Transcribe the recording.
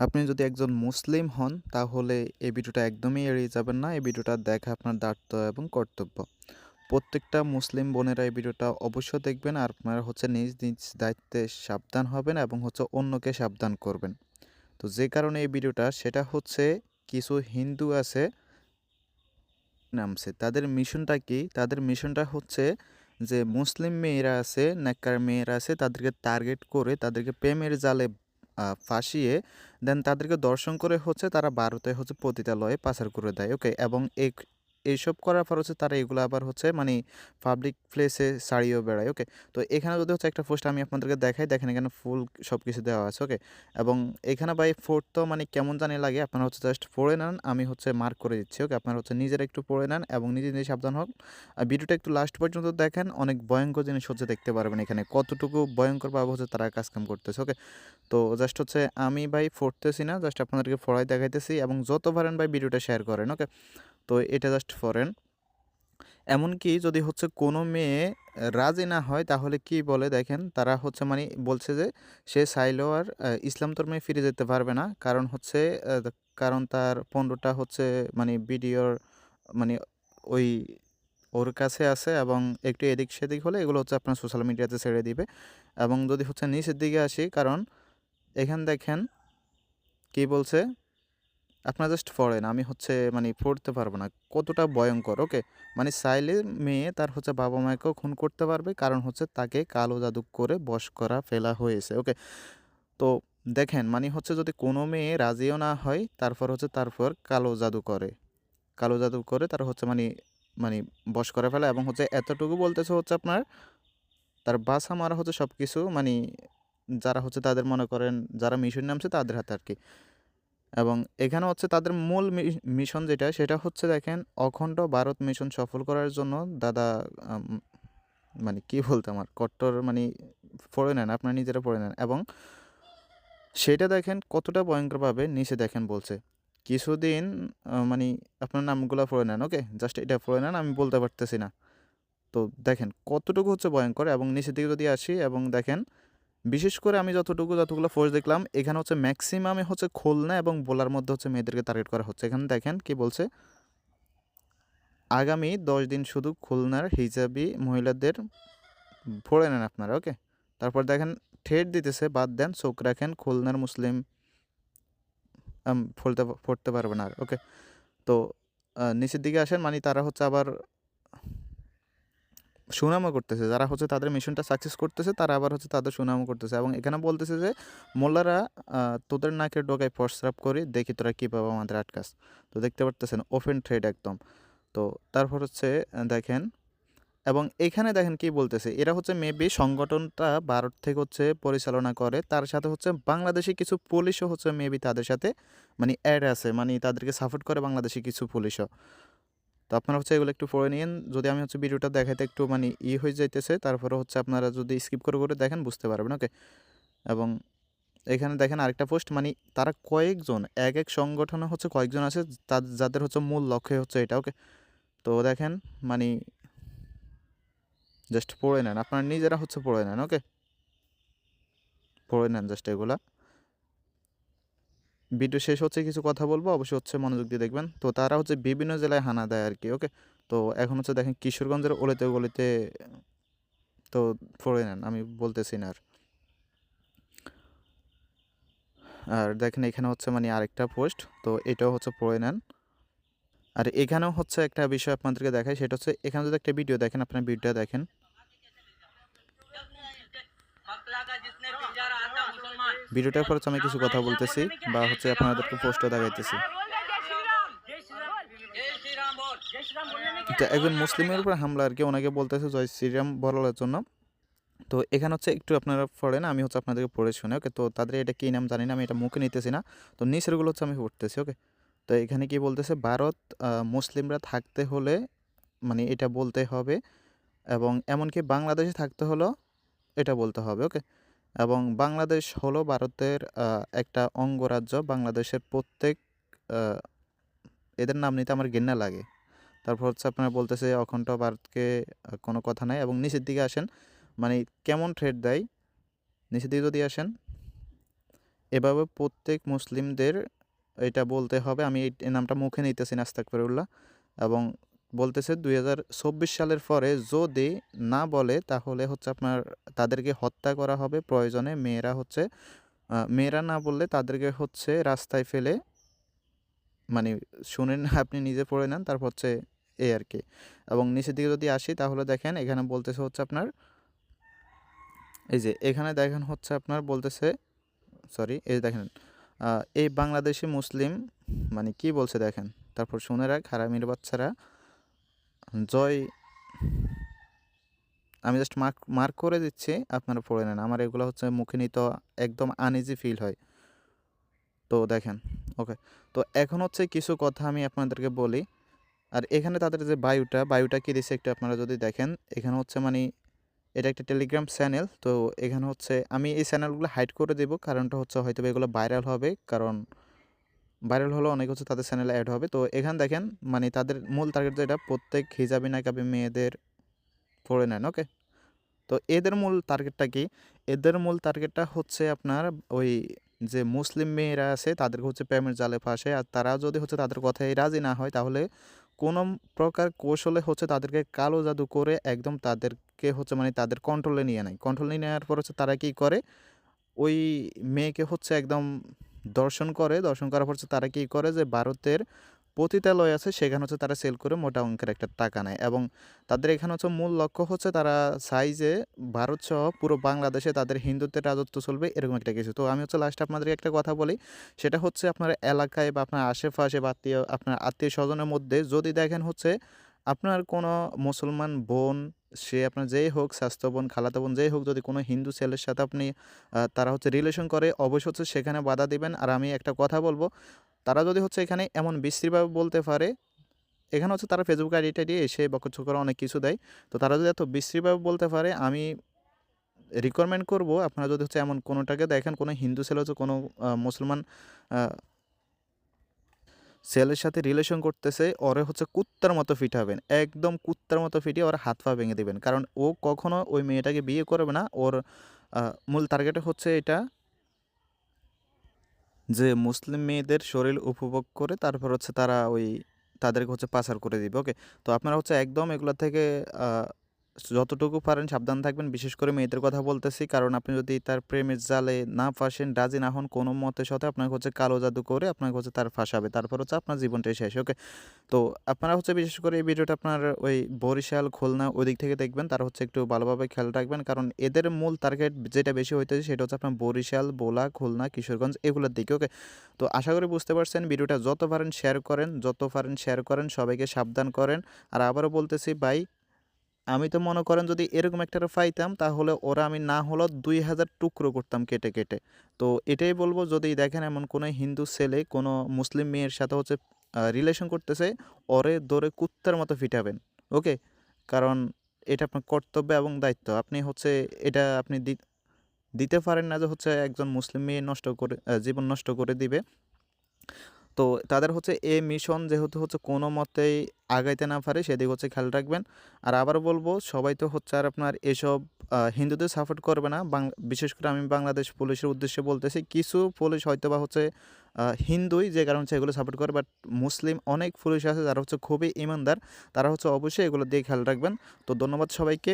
আপনি যদি একজন মুসলিম হন, তাহলে এই ভিডিওটা একদমই এড়িয়ে যাবেন না। এই ভিডিওটা দেখা আপনার দায়িত্ব এবং কর্তব্য। প্রত্যেকটা মুসলিম বোনেরা এই ভিডিওটা অবশ্যই দেখবেন। আর আপনারা হচ্ছে নিজ নিজ দায়িত্বে সাবধান হবেন এবং হচ্ছে অন্যকে সাবধান করবেন। তো যে কারণে এই ভিডিওটা, সেটা হচ্ছে কিছু হিন্দু আছে নামছে তাদের মিশনটা কি? তাদের মিশনটা হচ্ছে যে মুসলিম মেয়েরা আছে, নেককার মেয়েরা আছে, তাদেরকে টার্গেট করে তাদেরকে প্রেমের জালে ফাঁসিয়ে দেন তাদেরকে দর্শন করে হচ্ছে তারা ভারতে হচ্ছে পতিতালয়ে পাচার করে দেয় ওকে এবং এই এইসব করার পর হচ্ছে তারা এগুলো আবার হচ্ছে মানে পাবলিক প্লেসে ছাড়িয়েও বেড়ায় ওকে তো এখানে যদি হচ্ছে একটা পোস্ট আমি আপনাদেরকে দেখাই, দেখেন এখানে ফুল সব কিছু দেওয়া আছে ওকে এবং এখানে ভাই ফোর্ট তো মানে কেমন জানি লাগে, আপনারা হচ্ছে জাস্ট পড়ে নেন, আমি হচ্ছে মার্ক করে দিচ্ছি ওকে আপনারা হচ্ছে নিজেরা একটু পড়ে নেন এবং নিজে নিজে সাবধান হোক ভিডিওটা একটু লাস্ট পর্যন্ত দেখেন, অনেক ভয়ঙ্কর জিনিস হচ্ছে দেখতে পারবেন এখানে, কতটুকু ভয়ঙ্করভাবে হচ্ছে তারা কাজকাম করতেছে ওকে তো জাস্ট হচ্ছে আমি ভাই পড়তেছি না জাস্ট আপনাদেরকে পড়াই দেখাইতেছি এবং যত পারেন ভাই ভিডিওটা শেয়ার করেন ওকে তো এটা জাস্ট ফরেন এমনকি যদি হচ্ছে কোনো মেয়ে রাজি না হয়, তাহলে কি বলে দেখেন, তারা হচ্ছে মানে বলছে যে সে চাইলেও আর ইসলাম ধর্মে ফিরে যেতে পারবে না। কারণ হচ্ছে কারণ তার পনেরোটা হচ্ছে মানে ভিডিওর মানে ওই ওর কাছে আছে এবং একটু এদিক সেদিক হলে এগুলো হচ্ছে আপনার সোশ্যাল মিডিয়াতে ছেড়ে দিবে। এবং যদি হচ্ছে নিচের দিকে আসি, কারণ এখান দেখেন কি বলছে আপনারা জাস্ট পড়েন, আমি হচ্ছে মানে পড়তে পারব না। কতটা ভয়ঙ্কর ওকে মানে চাইলে মেয়ে তার হচ্ছে বাবা মাকেও খুন করতে পারবে, কারণ হচ্ছে তাকে কালো জাদু করে বশ করা, ফেলা হয়েছে ওকে তো দেখেন মানে হচ্ছে যদি কোনো মেয়ে রাজিও না হয়, তারপর হচ্ছে তারপর কালো জাদু করে। কালো জাদু করে তার হচ্ছে মানে মানে বশ করে ফেলা এবং হচ্ছে এতটুকু বলতেছে হচ্ছে আপনার, তার বাসা মারা হচ্ছে সব কিছু মানে যারা হচ্ছে তাদের মনে করেন, যারা মিশন নামছে তাদের হাতে আর কি। এবং এখানে হচ্ছে তাদের মূল মিশন যেটা, সেটা হচ্ছে দেখেন অখণ্ড ভারত মিশন সফল করার জন্য দাদা মানে কি বলতে আমার, কট্টর মানে পড়ে নেন, আপনার নিজেরা পড়ে নেন এবং সেটা দেখেন কতটা ভয়ঙ্করভাবে নিচে দেখেন বলছে। কিছুদিন মানে আপনার নামগুলো পড়ে নেন ওকে জাস্ট এটা পড়ে নেন, আমি বলতে পারতেছি না। তো দেখেন কতটুকু হচ্ছে ভয়ঙ্কর এবং নিচের দিকে যদি আসি এবং দেখেন বিশেষ করে আমি যতটুকু যতগুলো ফোর্স দেখলাম, এখানে হচ্ছে ম্যাক্সিমামে হচ্ছে খুলনা এবং বোলার মধ্যে হচ্ছে মেয়েদেরকে টার্গেট করা হচ্ছে। এখানে দেখেন কি বলছে? আগামী দশ দিন শুধু খুলনার হিজাবি মহিলাদের পড়ে নেন আপনারা ওকে তারপর দেখেন, ঠেট দিতেছে, বাদ দেন, চোখ রাখেন, খুলনার মুসলিম পড়তে পড়তে পারবে না আর ওকে তো নিচের দিকে আসেন মানে তারা হচ্ছে আবার সুনামও করতেছে। যারা হচ্ছে তাদের মিশনটা সাকসেস করতেছে, তারা আবার হচ্ছে তাদের সুনামও করতেছে। এবং এখানে বলতেছে যে, মোল্লারা তোদের নাকের ডোকায় প্রস্রাব করি দেখি তোরা কীভাবে আমাদের আটকাস। তো দেখতে পারতেছেন ওপেন ট্রেড একদম। তো তারপর হচ্ছে দেখেন, এবং এখানে দেখেন কি বলতেছে, এরা হচ্ছে মেবি সংগঠনটা ভারত থেকে হচ্ছে পরিচালনা করে, তার সাথে হচ্ছে বাংলাদেশি কিছু পুলিশও হচ্ছে মেবি তাদের সাথে মানে অ্যাড আছে মানে তাদেরকে সাপোর্ট করে বাংলাদেশি কিছু পুলিশও। তো আপনারা হচ্ছে এগুলো একটু পড়ে নিন যদি আমি হচ্ছে ভিডিওটা দেখাতে একটু মানে ই হয়ে যাইতেছে, তারপরে হচ্ছে আপনারা যদি স্কিপ করে করে দেখেন, বুঝতে পারবেন ওকে এবং এখানে দেখেন আরেকটা পোস্ট মানে তারা কয়েকজন, এক এক সংগঠনে হচ্ছে কয়েকজন আছে যাদের হচ্ছে মূল লক্ষ্য হচ্ছে এটা ওকে তো দেখেন মানে জাস্ট পড়ে নেন, আপনারা নিজেরা হচ্ছে পড়ে নেন ওকে পড়ে নেন জাস্ট এগুলা। ভিডিও শেষ হচ্ছে, কিছু কথা বলব, অবশ্যই হচ্ছে মনোযোগ দিয়ে দেখবেন। তো তারা হচ্ছে বিভিন্ন জেলায় হানা দেয় আর কি ওকে? তো এখন হচ্ছে দেখেন কিশোরগঞ্জের অলিতে গলিতে, তো পড়ে নেন, আমি বলতেছি না আর। আর দেখেন এখানে হচ্ছে মানে আরেকটা পোস্ট, তো এটাও হচ্ছে পড়ে নেন। আর এখানেও হচ্ছে একটা বিষয় আপনাদেরকে দেখাই, সেটা হচ্ছে এখানে যদি একটা ভিডিও দেখেন, আপনার ভিডিওটা দেখেন ভিডিওটার খরচ আমি কিছু কথা বলতেছি বা হচ্ছে আপনাদেরকে পোস্টও দেখাইতেছি। একজন মুসলিমের উপর হামলা আর কি, ওনাকে বলতেছে জয় শ্রীরাম বলার জন্য। তো এখানে হচ্ছে একটু আপনারা পড়েন, আমি হচ্ছে আপনাদেরকে পড়ে শুনে, ওকে? তো তাদের এটা কী নাম জানি না, আমি এটা মুখে নিতেছি না। তো নিচেরগুলো হচ্ছে আমি পড়তেছি, ওকে? তো এখানে কি বলতেছে, ভারত মুসলিমরা থাকতে হলে মানে এটা বলতে হবে, এবং এমনকি বাংলাদেশে থাকতে হলো এটা বলতে হবে, ওকে? এবং বাংলাদেশ হলো ভারতের একটা অঙ্গরাজ্য। বাংলাদেশের প্রত্যেক এদের নাম নিতে আমার ঘেন্না লাগে। তারপর হচ্ছে আপনারা বলতেছে অখণ্ড ভারতকে কোনো কথা নাই। এবং নিচের দিকে আসেন মানে কেমন থ্রেড দেয়? নিচের দিকে যদি আসেন, এভাবে প্রত্যেক মুসলিমদের এটা বলতে হবে। আমি এই নামটা মুখে নিতেছি নাস্তাক আস্তাগফিরুল্লাহ এবং বলতেছে দুই হাজার চব্বিশ সালের পরে যদি না বলে তাহলে হচ্ছে আপনার তাদেরকে হত্যা করা হবে। প্রয়োজনে মেয়েরা হচ্ছে মেয়েরা না বললে তাদেরকে হচ্ছে রাস্তায় ফেলে মানে শুনেন আপনি নিজে পড়ে নেন, তারপর হচ্ছে এ আর কি। এবং নিচের দিকে যদি আসি তাহলে দেখেন এখানে বলতেছে হচ্ছে আপনার, এই যে এখানে দেখেন হচ্ছে আপনার বলতেছে, সরি, এই যে দেখেন এই বাংলাদেশি মুসলিম মানে কি বলছে দেখেন, তারপর শুনে রাখ, হারামির বাচ্চারা জয়, আমি জাস্ট মার্ক মার্ক করে দিচ্ছি, আপনারা পড়ে নেন। আমার এগুলো হচ্ছে মুখে নিতে একদম আনইজি ফিল হয়। তো দেখেন ওকে তো এখন হচ্ছে কিছু কথা আমি আপনাদেরকে বলি। আর এখানে তাদের যে বায়ুটা বায়ুটা কী দিচ্ছে একটু আপনারা যদি দেখেন, এখানে হচ্ছে মানে এটা একটা টেলিগ্রাম চ্যানেল তো এখানে হচ্ছে আমি এই চ্যানেলগুলো হাইড করে দেবো, কারণটা হচ্ছে হয়তো এগুলো ভাইরাল হবে, কারণ ভাইরাল হলে, অনেক হচ্ছে তাদের চ্যানেলে অ্যাড হবে। তো এখানে দেখেন মানে তাদের মূল টার্গেট যেটা, প্রত্যেক হিজাবি নাকাবি মেয়েদের পড়ে নেন ওকে তো এদের মূল টার্গেটটা কি? এদের মূল টার্গেটটা হচ্ছে আপনার ওই যে মুসলিম মেয়েরা আছে, তাদেরকে হচ্ছে প্রেমের জালে ফাঁসে। আর তারা যদি হচ্ছে তাদের কথায় রাজি না হয়, তাহলে কোনো প্রকার কৌশলে হচ্ছে তাদেরকে কালো জাদু করে একদম তাদেরকে হচ্ছে মানে তাদের কন্ট্রোলে নিয়ে নেয়। কন্ট্রোলে নেওয়ার পর হচ্ছে তারা কী করে? ওই মেয়েকে হচ্ছে একদম দর্শন করে, দর্শন করার পর হচ্ছে তারা কী করে যে ভারতের পতিতালয় আছে, সেখানে হচ্ছে তারা সেল করে মোটা অঙ্কের একটা টাকা নেয় এবং তাদের এখানে হচ্ছে মূল লক্ষ্য হচ্ছে তারা চাই যে ভারত সহ পুরো বাংলাদেশে তাদের হিন্দুত্বের রাজত্ব চলবে, এরকম একটা কিছু। তো আমি হচ্ছে লাস্টে আপনাদেরকে একটা কথা বলি, সেটা হচ্ছে আপনার এলাকায় বা আপনার আশেপাশে বা আত্মীয়, আপনার আত্মীয় স্বজনের মধ্যে যদি দেখেন হচ্ছে আপনার কোনো মুসলমান বোন সে আপনার যেই হোক স্বাস্থ্য বোন খালাতো বোন যেই হোক, যদি কোনো হিন্দু ছেলের সাথে আপনি তারা হচ্ছে রিলেশন করে, অবশ্যই হচ্ছে সেখানে বাধা দিবেন। আর আমি একটা কথা বলব, তারা যদি হচ্ছে এখানে এমন বিশ্রীভাবে বলতে পারে, এখানে হচ্ছে তারা ফেসবুক আইডিটা দিয়ে এসে বকচকরা অনেক কিছু দেয়। তো তারা যদি এত বিশ্রীভাবে বলতে পারে, আমি রিকমেন্ড করব, আপনারা যদি হচ্ছে এমন কোনোটাকে দেখেন, কোনো হিন্দু ছেলে হচ্ছে কোনো মুসলমান ছেলের সাথে রিলেশন করতেছে, ওরে হচ্ছে কুত্তার মতো ফিটাবেন একদম কুত্তার মতো ফিটিয়ে ওর হাত পা ভেঙে দেবেন। কারণ ও কখনো ওই মেয়েটাকে বিয়ে করবে না। ওর মূল টার্গেট হচ্ছে এটা যে মুসলিম মেয়েদের শরীর উপভোগ করে তারপর হচ্ছে তারা ওই তাদেরকে হচ্ছে পাচার করে দিবে। ওকে? তো আপনারা হচ্ছে একদম এগুলো থেকে যতটুকু পারেন সাবধান থাকবেন। বিশেষ করে মেয়েদের কথা বলতেছি, কারণ আপনি যদি তার প্রেমের জালে না ফাঁসেন, রাজি না হন কোনো মতের সাথে, আপনাকে হচ্ছে কালো জাদু করে আপনাকে হচ্ছে তার ফাঁসাবে। তারপর হচ্ছে আপনার জীবনটাই শেষ, ওকে? তো আপনারা হচ্ছে বিশেষ করে এই ভিডিওটা আপনার ওই বরিশাল, খুলনা ওই দিক থেকে দেখবেন, তারা হচ্ছে একটু ভালোভাবে খেয়াল রাখবেন। কারণ এদের মূল টার্গেট যেটা বেশি হইতেছে সেটা হচ্ছে আপনার বরিশাল, বোলা, খুলনা, কিশোরগঞ্জ এগুলোর দিকে, ওকে? তো আশা করি বুঝতে পারছেন, ভিডিওটা যত পারেন শেয়ার করেন, যত পারেন শেয়ার করেন, সবাইকে সাবধান করেন। আর আবারও বলতেছি, ভাই আমি তো মনে করেন যদি এরকম একটা পাইতাম তাহলে ওরা আমি না হলেও দুই হাজার টুকরো করতাম কেটে কেটে। তো এটাই বলব, যদি দেখেন এমন কোনো হিন্দু ছেলে, কোনো মুসলিম মেয়ের সাথে হচ্ছে রিলেশন করতেছে, ওরে দৌড়ে কুত্তার মতো ফিটাবেন ওকে কারণ এটা আপনার কর্তব্য এবং দায়িত্ব। আপনি হচ্ছে এটা আপনি দিতে পারেন না যে হচ্ছে একজন মুসলিম মেয়ে নষ্ট করে জীবন নষ্ট করে দিবে। তো তাদের হচ্ছে এ মিশন যেহেতু হচ্ছে কোনো মতেই আগাইতে না পারে, সেদিকে হচ্ছে খেয়াল রাখবেন। আর আবার বলব, সবাই তো হচ্ছে আর আপনার এসব হিন্দুদের সাপোর্ট করবে না। বিশেষ করে আমি বাংলাদেশ পুলিশের উদ্দেশ্যে বলতেছি, কিছু পুলিশ হয়তো বা হচ্ছে হিন্দুই যে কারণে হচ্ছে এগুলো সাপোর্ট করে বাট মুসলিম অনেক পুলিশ আছে যারা হচ্ছে খুবই ইমানদার। তারা হচ্ছে অবশ্যই এগুলো দিয়ে খেয়াল রাখবেন। তো ধন্যবাদ সবাইকে।